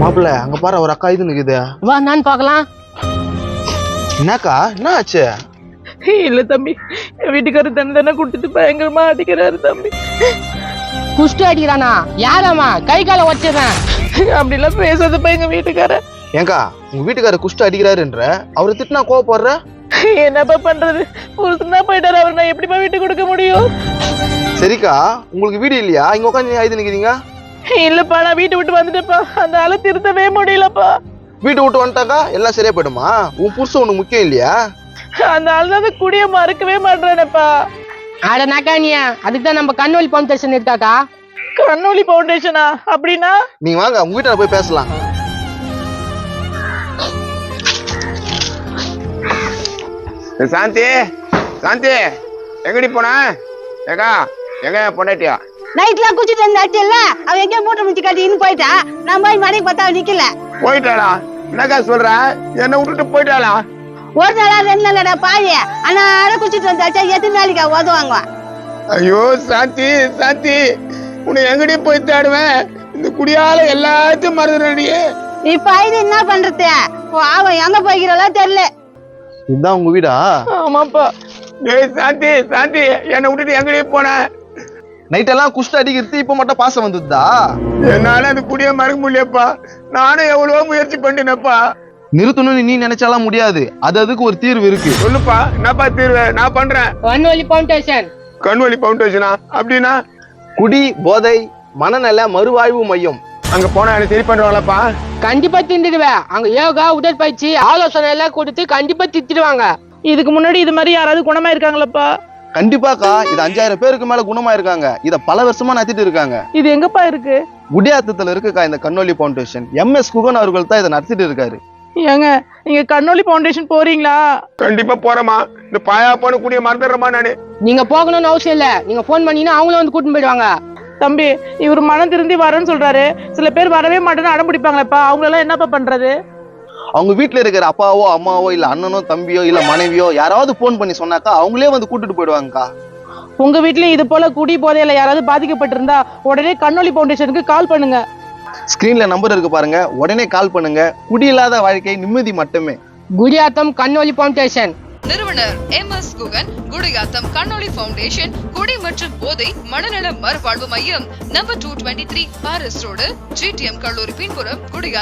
மாப்பிள்ள அங்க பாரு ஒரு அக்கா இது நிக்குது. வா நான் பார்க்கலாம். என்னக்கா என்ன ஆச்சு? இல்ல தம்பி என் வீட்டுக்காரர் தண்ணி தானே குடுத்துட்டு பயங்கரமா அடிக்கிறாரு தம்பி. குஷ்டு அடிக்கிறானா? யாராமா கை காலை வச்சிடுறேன் அப்படிலாம் பேசாதப்பா எங்க வீட்டுக்காரர். ஏங்கா உங்க வீட்டுக்காரர் குஷ்டு அடிக்கிறாருன்ற அவரை திட்டினா கோவப்படுற? என்னப்பா பண்றது? புருஷனா போயிட்டாரு அவர் நான் எப்படிப்பா வீட்டு கொடுக்க முடியும்? சரிக்கா உங்களுக்கு வீடு இல்லையா? இங்க உட்காந்து ஐது நிக்கிறீங்க? இல்லப்பா நான் வீட்டு விட்டு வந்துட்டேப்பா அந்த ஆளை திருத்தவே முடியலப்பா. வீட்டு விட்டு வந்துட்டாக்கா? எல்லாம் சரியா போயிடுமா? உன் புருஷன் உனக்கு முக்கியம் இல்லையா? அந்த ஆள் தான் அந்த குடிய மறுக்கவே மாட்டேனப்பா அட நக்கானியா அதுக்கு தான் நம்ம கண்ணூல் பம்ப் ஸ்டேஷன் இருக்காக்கா கண்ணொலி பவுண்டேஷனா அப்படின்னா? நீங்க வாங்க உங்க வீட்டுல போய் பேசலாம். சாந்தி சாந்தி எங்கடி போன? ஏக்கா எங்க பொண்டாட்டியா? நைட்ல குச்சிட்டு இருந்தாச்சுல்ல அவ எங்கேயோ மூட்டை முடிச்சு கட்டின்னு போயிட்டா. நான் போய் மணிக்கு பார்த்தா நிக்கல. போயிட்டாளா? என்னக்கா சொல்ற? என்ன விட்டுட்டு போயிட்டாளா? ஒரு நாளா ரெண்டு நாளடா பாவி ஆனா குச்சிட்டு வந்தாச்சா எத்தனை நாளைக்கு உதவாங்க ஐயோ சாந்தி சாந்தி உன்னை எங்கடி போய் தேடுவேன்? இந்த குடியால எல்லாத்தையும் மறந்துடுறடி இப்ப இது என்ன பண்றது? ஓ, அவ எங்க போய்கிறாளோ தெரியல. இதுதான் உங்க வீடா? ஆமாப்பா. ஏய் சாந்தி சாந்தி என்னை விட்டுட்டு எங்கடி போன? நைட் எல்லாம் குஷ்டு அடிக்கிறது இப்ப மட்டும் பாசம் வந்துதா? என்னால அந்த குடிய மறக்க முடியலப்பா. நானும் எவ்வளவோ முயற்சி பண்ணினப்பா. நிறுத்தணும்னு நீ நினைச்சாலாம் முடியாது. அது அதுக்கு ஒரு தீர்வு இருக்கு. சொல்லுப்பா என்னப்பா தீர்வு? நான் பண்றேன். கண்ணூலி பம்ப் ஸ்டேஷன் கண்வழி பவுண்டேஷனா? அப்படின்னா? குடி போதை மனநல மறுவாழ்வு மையம். அங்க போனா என்ன சரி பண்ணுவாங்களாப்பா? கண்டிப்பா திண்டுடுவேன் அங்க யோகா உடற்பயிற்சி ஆலோசனை எல்லாம் கொடுத்து கண்டிப்பா திட்டிடுவாங்க இதுக்கு முன்னாடி இது மாதிரி யாராவது குணமா இருக்காங்களாப்பா? கண்டிப்பாக்கா இது அஞ்சாயிரம் பேருக்கு மேல குணமா இருக்காங்க. இத பல வருஷமா நடத்திட்டு இருக்காங்க. இது எங்கப்பா இருக்கு? குடியாத்தத்துல இருக்குக்கா இந்த Kannoli foundation. M S Guhan அவர்கள் தான் இதை நடத்திட்டு இருக்காரு. ஏங்க நீங்க கண்ணொலி பவுண்டேஷன் போறீங்களா? கண்டிப்பா போறேம்மா. இந்த பாயா போன குடிய மறந்துடுறேம்மா நானு. நீங்க போகணும்னு அவசியம் இல்ல. நீங்க போன் பண்ணீங்கன்னா அவங்களும் வந்து கூட்டிட்டு போயிடுவாங்க. தம்பி இவர் மனம் திருந்தி வரேன்னு சொல்றாரு. சில பேர் வரவே மாட்டேன்னு அடம் பிடிப்பாங்களேப்பா. அவங்களெல்லாம் என்னப்பா பண்றது? அவங்க வீட்ல இருக்கிற அப்பாவோ அம்மாவோ இல்ல அண்ணனோ தம்பியோ இல்ல மனைவியோ யாராவது ஃபோன் பண்ணி சொன்னாக்கா அவங்களே வந்து கூட்டிட்டு போயிடுவாங்கக்கா. உங்க வீட்லயும் இது போல குடி போதையில யாராவது பாதிக்கப்பட்டிருந்தா உடனே கண்ணொலி பவுண்டேஷனுக்கு கால் பண்ணுங்க. ஸ்கிரீன்ல நம்பர் இருக்கு பாருங்க. உடனே கால் பண்ணுங்க. குடி இல்லாத வாழ்க்கை நிம்மதி மட்டுமே. குடியாத்தம் கண்ணொலி பம்ப் ஸ்டேஷன் நிறுவனர் M S Guhan Gudiyatham Kannoli foundation குடி மற்றும் போதை மனநல மறுவாழ்வு மையம் number two twenty three Paris road GTM கல்லூரி பின்புறம் குடியாத்தம்